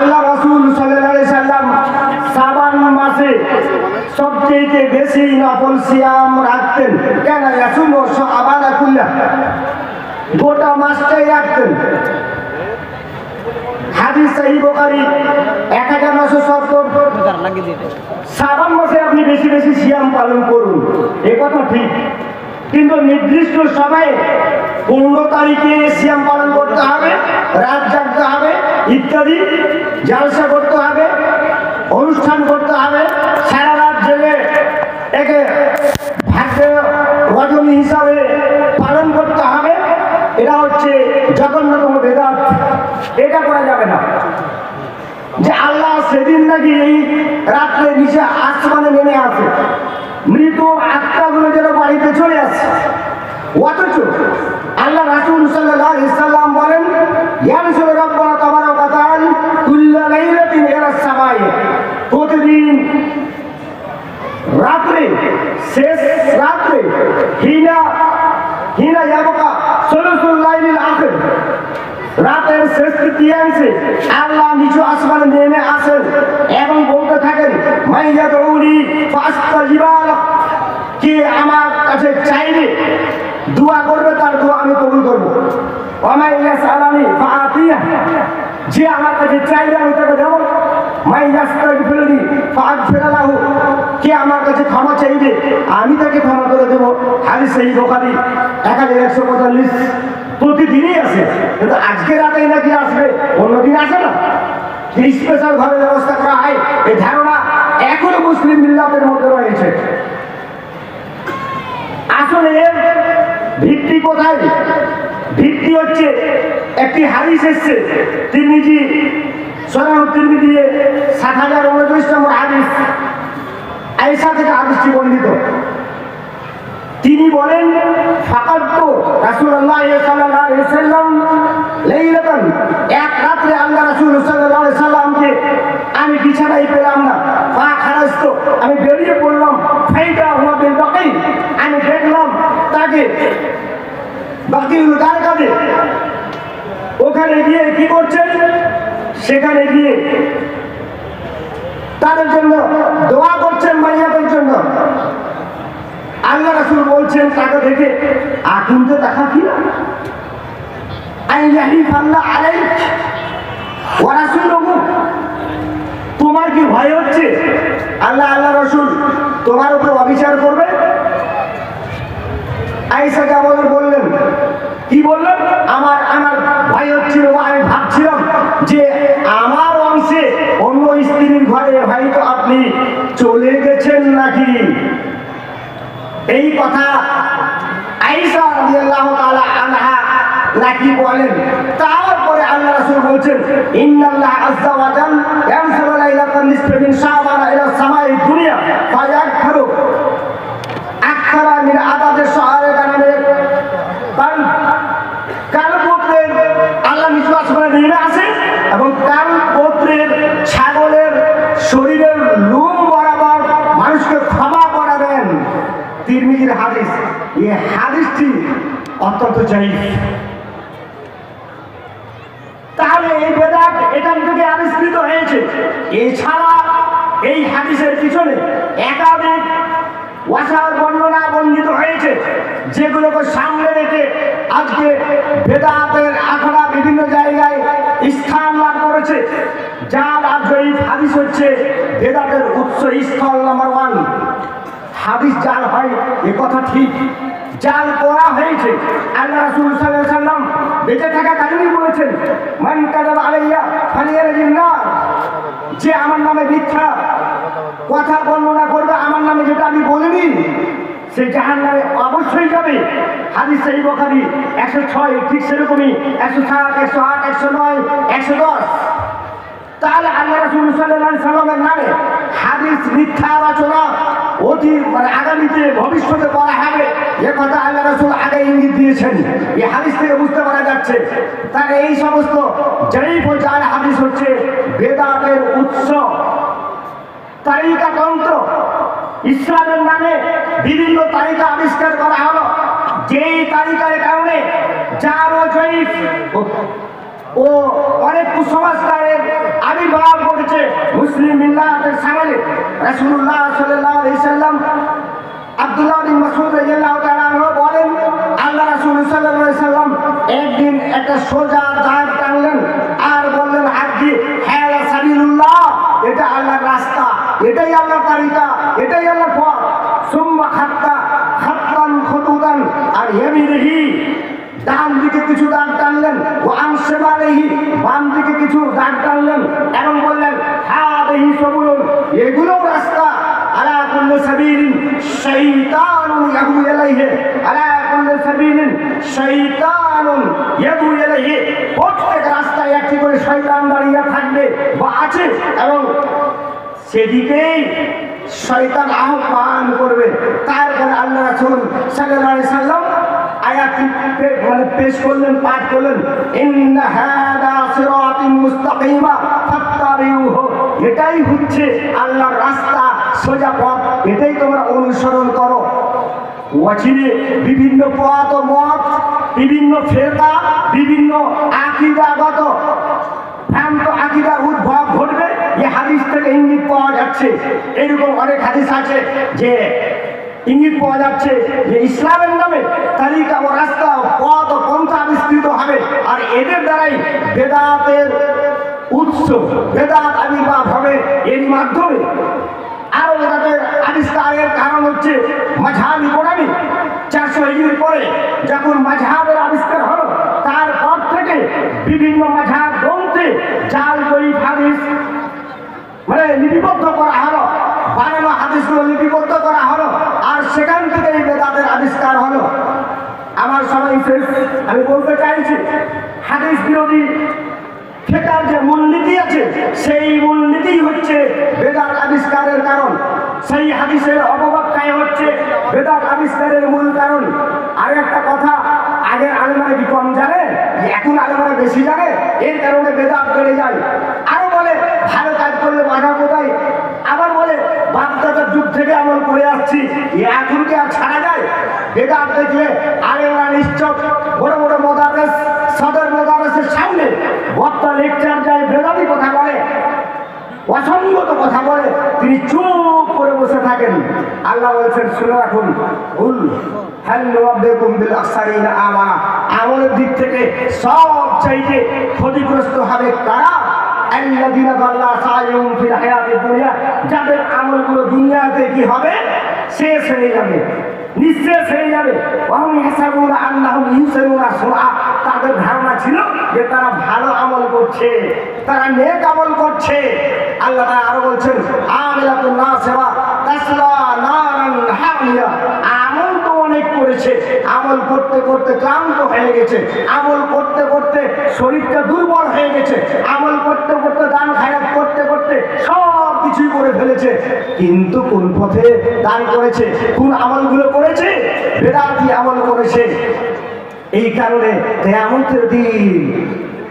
আল্লাহ রাসূল আলাইহি সাল্লাম সাবান মাসে সবচেয়ে বেশি নফল সিয়াম রাখতেন। কেন রাসূল আবাদা কুল্লা। গোটা মাসটাই রাখতেন। হাদিস সহিহ বুখারী এক হাজার নশো সত্তর। শ্রাবণ মাসে আপনি বেশি বেশি সিয়াম পালন করুন। এ কথা ঠিক। কিন্তু নির্দিষ্ট সময়ে পনেরো তারিখে সিয়াম পালন করতে হবে, রাত জাগতে হবে, ইত্যাদি, জালসা করতে হবে, অনুষ্ঠান করতে হবে সারা রাত জেলে একে ভাগ্য রজনী হিসাবে পালন করতে হবে এটা হচ্ছে জগন্নাথম বেদাত এটা করা যাবে না যে আল্লাহ সেদিন নাকি এই রাত্রে নিচে আসমানে নেমে আসে মৃত আত্মাগুলো যেন বাড়িতে চলে আসে। অথচ আল্লাহ রাসূল সাল্লাল্লাহু আলাইহি সাল্লাম বলেন প্রতিদিন রাত্রে, শেষ রাত্রে, হিনা হিনা ইয়াবকা সুলুসুল লাইলিল আখির, রাতের শেষ তৃতীয়াংশে আল্লাহ নিচু আসমানে নেমে আসেন এবং কে আমার কাছে করবে, তার আমি করব। যে আমার কাছে তাকে দেবো। মাই কে আমার কাছে ক্ষমা চাইবে, আমি তাকে ক্ষমা করে দেবো। হাদিস সেই দোকানি এক হাজার একশো পঁয়তাল্লিশ। প্রতিদিনই আসে কিন্তু আজকে রাতেই নাকি আসবে, অন্যদিন আসে না। স্পেশাল ভাবে ব্যবস্থা করা হয়, এই ধারণা এখনও মুসলিম মিল্লাতের মধ্যে রয়েছে। আসলে এর ভিত্তি কোথায়? ভিত্তি হচ্ছে একটি হাদিস এসছে, তিরমিজি সরাহ সাত হাজার উনত্রিশ নম্বর হাদিস। থেকে হাদিসটি তিনি বলেন লাইলাতান এক রাত্রে আল্লাহ রাসূল সাল্লাল্লাহু আলাইহি সাল্লামকে আমি বিছানায় পেলাম না? ফা খারাজত আমি বেরিয়ে পড়লাম হুয়া বিল বাকি। আমি দেখলাম তাকে বাকিউল কারকাদে ওখানে গিয়ে কি করছেন? সেখানে গিয়ে তাদের জন্য দোয়া করছেন মাইয়াদের জন্য। আল্লাহ রাসুল বলছেন, তাকে দেখে আকিম তো দেখা কি না? আইয়াহিফ আল্লাহ আলাই ও রাসুল তোমার কি ভয় হচ্ছে আল্লাহ আল্লাহ রসুল তোমার উপর অবিচার করবে? বললেন। কি বললেন? আমার আমার ভয় হচ্ছিল, আমি ভাবছিলাম যে আমার অংশে অন্য স্ত্রীর ঘরে হয়তো আপনি চলে গেছেন নাকি? এই কথা আইসা বলেন। তারপরে আল্লাহ বলছেন সামাই এই হাদিসটি অত্যন্ত চাই তাহলে এই বেদাত এখান থেকে আবিষ্কৃত হয়েছে। এছাড়া এই হাদিসের পিছনে একাধিক ওয়াসার বর্ণনা বর্ণিত হয়েছে, যেগুলোকে সামনে রেখে আজকে বেদাতের আখড়া বিভিন্ন জায়গায় স্থান লাভ করেছে। যার আজয়ী হাদিস হচ্ছে বেদাতের উৎস স্থল নাম্বার ওয়ান হাদিস ঠিক জাল করা হয়েছে, আল্লাহ রাসূল সাল্লাম বেঁচে থাকা কারণেই বলেছেন, মান কাযাবা আলাইয়া ফালিয়ারজিম না যে আমার নামে মিথ্যা কথা বর্ণনা করবে, আমার নামে যেটা আমি বলিনি, সে জাহান নামে অবশ্যই যাবে। হাদিস সেই বখারি, একশো ছয়, ঠিক সেরকমই, একশো সাত, একশো আট, একশো নয়, একশো দশ। তাহলে আল্লাহ রাসূল আলাইহি সাল্লামের নামে হাদিস মিথ্যা রচনা অতি মানে আগামীতে ভবিষ্যতে করা হবে। এ কথা আল্লাহ রাসূল আগে ইঙ্গিত এই হাদিস থেকে বুঝতে পারা যাচ্ছে তার এই সমস্ত যেই পর্যায়ে হাদিস হচ্ছে বেদাতের উৎস। তালিকা তন্ত্র, ইসলামের নামে বিভিন্ন তালিকা আবিষ্কার করা হলো। যেই তালিকার কারণে যার ও জয়ীফ ও অনেক কুসংস্কারের আবির্ভাব ঘটেছে। মুসলিম মিল্লাতের সামনে রাসূলুল্লাহ সাল্লাল্লাহু আলাইহি সাল্লাম আব্দুল্লাহ বিন মাসউদ রাদিয়াল্লাহু তাআলা বলেন, আল্লাহ রাসূল সাল্লাল্লাহু আলাইহি একদিন একটা সোজা দাগ টানলেন আর বললেন আজকে হালা সাবিলুল্লাহ, এটা আল্লাহর রাস্তা, এটাই আল্লাহর তারিকা এটাই আল্লাহর পথ। সুম্মা খাত্তা খাত্তান খুদুদান, আর ইয়ামিনিহি ডান দিকে কিছু দাগ টানলেন ও আংশে মারেহি বাম দিকে কিছু দাগ টানলেন এবং বললেন হ্যাঁ দেহি সবুলুন, এগুলো রাস্তা, আলা কুল্লি সাবিলিন, শাইতানুন ইয়াদু ইলাইহি, আলা কুল্লি সাবিলিন, শাইতানুন ইয়াদু ইলাইহি, প্রত্যেক রাস্তায় একটি করে শয়তান দাঁড়িয়ে থাকবে বা আছে এবং সেদিকেই শয়তান আহ্বান করবে। তারপরে আল্লাহ রাসূল সাল্লাল্লাহু আলাইহি সাল্লাম আয়াতটি মানে পেশ করলেন, পাঠ করলেন, ইন্না হাদা সিরাতুম মুস্তাকিমা ফাত্তাবিউহু। এটাই হচ্ছে আল্লাহর রাস্তা, সোজা পথ, এটাই তোমরা অনুসরণ করো। ওয়াচিনে বিভিন্ন পথ ও মত, বিভিন্ন ফেরকা, বিভিন্ন আকিদাগত, ভ্রান্ত আকিদার উদ্ভব ঘটবে, এ হাদিস থেকে ইঙ্গিত পাওয়া যাচ্ছে। এরকম অনেক হাদিস আছে যে ইঙ্গিত পাওয়া যাচ্ছে যে ইসলামের নামে তালিকা ও রাস্তা পথ ও পন্থা আবিষ্কৃত হবে। আর এদের দ্বারাই বেদাতের উৎস, বেদাত আবির্ভাব হবে এর মাধ্যমে। আরও তাদের আবিষ্কারের কারণ হচ্ছে মাঝহাবি কোরআনি চারশো হিজড়ির পরে যখন মাঝহাবের আবিষ্কার হলো তারপর থেকে বিভিন্ন মাঝহাব গ্রন্থে জাল জয়ী হাদিস মানে লিপিবদ্ধ করা হলো বানানো হাদিসগুলো লিপিবদ্ধ করা হলো আর সেখান থেকে এই বেদাতের আবিষ্কার হলো। আমার সবাই শেষ। আমি বলতে চাইছি, হাদিস বিরোধী ফেকার যে মূলনীতি আছে, সেই মূলনীতি হচ্ছে বেদাত আবিষ্কারের কারণ। সেই হাদিসের অপব্যাখ্যায় হচ্ছে বেদাত আবিষ্কারের মূল কারণ। আর একটা কথা, আগের আলেমারা কি কম জানে? এখন আলেমারা বেশি জানে? এর কারণে বেদাত বেড়ে যায়। আরও বলে ভালো কাজ করলে বাধা যুগ থেকে আমল করে আসছি। এখন কি আর ছাড়া যায়? বেদাত দেখলে আলেমারা নিশ্চয় বড় বড় মদারেস, সদর মদারেসের সামনে বক্তা লেকচার যায়, বেদাতি কথা বলে, অসঙ্গত কথা বলে। তিনি চুপ করে বসে থাকেন। আল্লাহ বলছেন, শুনে রাখুন। আমানা। আমলের দিক থেকে সব চাইতে ক্ষতিগ্রস্ত হবে কারা? আল্লাযীনা দাল্লা সাইয়ুম ফিল হায়াতিদ যাদের আমলগুলো দুনিয়াতে কি হবে? শেষ হয়ে যাবে, নিঃশেষ হয়ে যাবে। ওয়াহুম ইয়াহসাবুনা আন্নাহুম ইউসিরুনা সুরা তাদের ধারণা ছিল যে তারা ভালো আমল করছে, তারা নেক আমল করছে। আল্লাহ তাআলা আরও বলছেন, আমিলাতুন নাসিবা তাসলা নারান হামিয়া করেছে। আমল করতে করতে ক্লান্ত হয়ে গেছে। আমল করতে করতে শরীরটা দুর্বল হয়ে গেছে। আমল করতে করতে দান খায়াত করতে করতে সব কিছুই করে ফেলেছে। কিন্তু কোন পথে দান করেছে? কোন আমলগুলো করেছে? বেদাতি আমল করেছে। এই কারণে কেয়ামতের দিন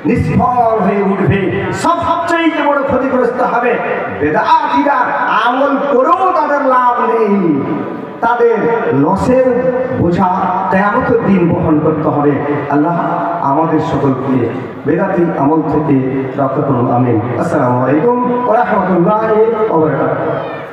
নিষ্ফল হয়ে উঠবে। সব সবচেয়ে বড় ক্ষতিগ্রস্ত হবে বেদাতিরা। আমল করেও তাদের লাভ নেই। তাদের লসের বোঝা কেয়ামতের দিন বহন করতে হবে। আল্লাহ আমাদের সকলকে বেদাতি আমল থেকে রক্ষা করুন, আমিন। আসসালামু আলাইকুম ওয়া রাহমাতুল্লাহি ওয়া বারাকাতুহু।